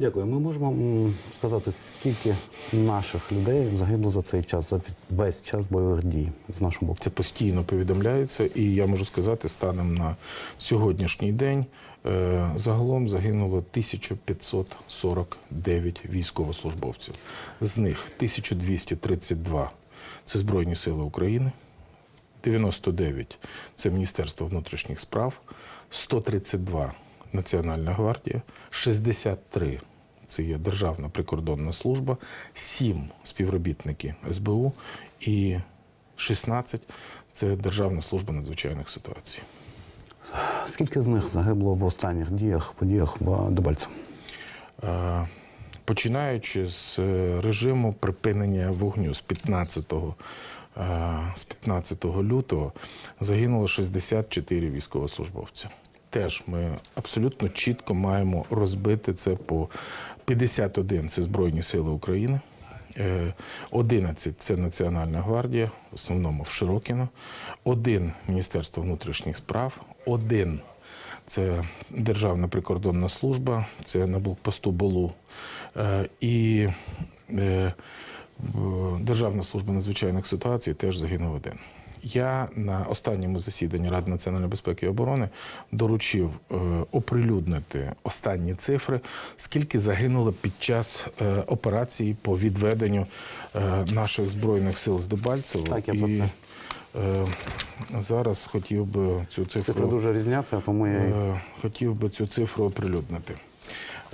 Дякую. Ми можемо сказати, скільки наших людей загибло за цей час, за весь- час бойових дій з нашого боку. Це постійно повідомляється, і я можу сказати, станом на сьогоднішній день е, загалом загинуло 1549 військовослужбовців. З них 1232 – це Збройні Сили України, 99 – це Міністерство внутрішніх справ, 132 – Національна гвардія, 63 – це є Державна прикордонна служба, 7 – співробітники СБУ і 16 – це Державна служба надзвичайних ситуацій. Скільки з них загибло в останніх діях, подіях в Дебальцю? Е, Починаючи з е, режиму припинення вогню з 15, е, з 15 лютого загинуло 64 військовослужбовця. Теж ми абсолютно чітко маємо розбити це по 51 це Збройні Сили України. е, 11 – це Національна гвардія, в основному в Широкіно, один Міністерство внутрішніх справ, один це Державна прикордонна служба, це на блокпосту Болу. Е, І е, Державна служба надзвичайних ситуацій теж загинув один. Я на останньому засіданні Ради національної безпеки і оборони доручив е, оприлюднити останні цифри, скільки загинуло під час е, операції по відведенню е, наших збройних сил з Дебальцево. Так, я про І, це. е, зараз хотів би цю цифру Цифри дуже різняться, тому я хотів би цю цифру оприлюднити.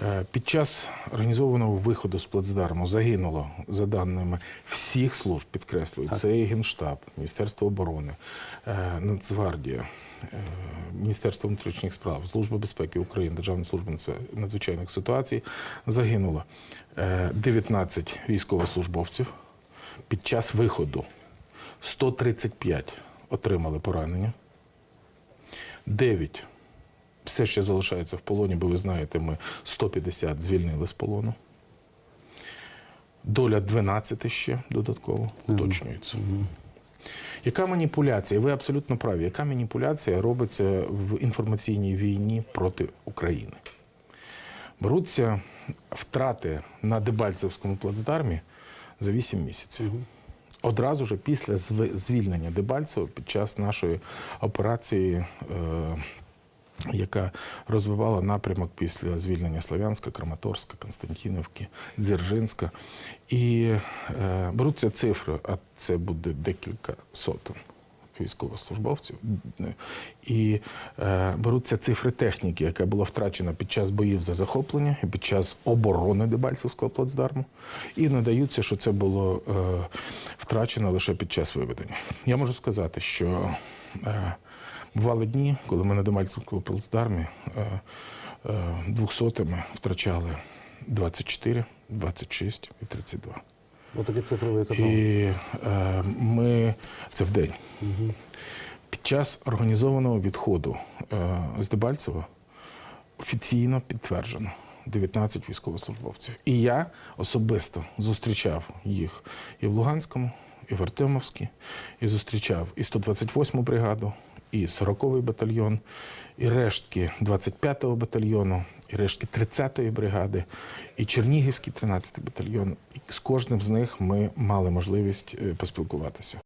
Е, Під час організованого виходу з плацдарму загинуло, за даними всіх служб, підкреслюю, це і Генштаб, Міністерство оборони, е, Нацгвардія, е, Міністерство внутрішніх справ, Служба безпеки України, Державна служба надзвичайних ситуацій. Загинуло е, 19 військовослужбовців під час виходу. 135 отримали поранення. 9 все ще залишається в полоні, бо ви знаєте, ми 150 звільнили з полону. Доля 12 ще додатково уточнюється. Яка маніпуляція? Ви абсолютно праві. Яка маніпуляція робиться в інформаційній війні проти України? Беруться втрати на Дебальцевському плацдармі за 8 місяців. Одразу ж після звільнення Дебальцево під час нашої операції, е, яка розвивала напрямок після звільнення Слов'янська, Краматорська, Константинівки, Дзержинська. І е, беруться цифри, а це буде декілька сотень військовослужбовців. І е, беруться цифри техніки, яка була втрачена під час боїв за захоплення і під час оборони Дебальцевського плацдарму. І надаються, що це було е, втрачено лише під час виведення. Я можу сказати, що е, бували дні, коли ми на Дебальцевському плацдармі е, е, двохсотими втрачали 24, 26 і 32. отакі цифри ви казали. І е, ми це в день. Під час організованого відходу е, з Дебальцева офіційно підтверджено 19 військовослужбовців. І я особисто зустрічав їх і в Луганському, і в Артемовській, і зустрічав і 128-му бригаду, і 40-й батальйон, і рештки 25-го батальйону, і рештки 30-ї бригади, і Чернігівський 13-й батальйон. І з кожним з них ми мали можливість е, поспілкуватися.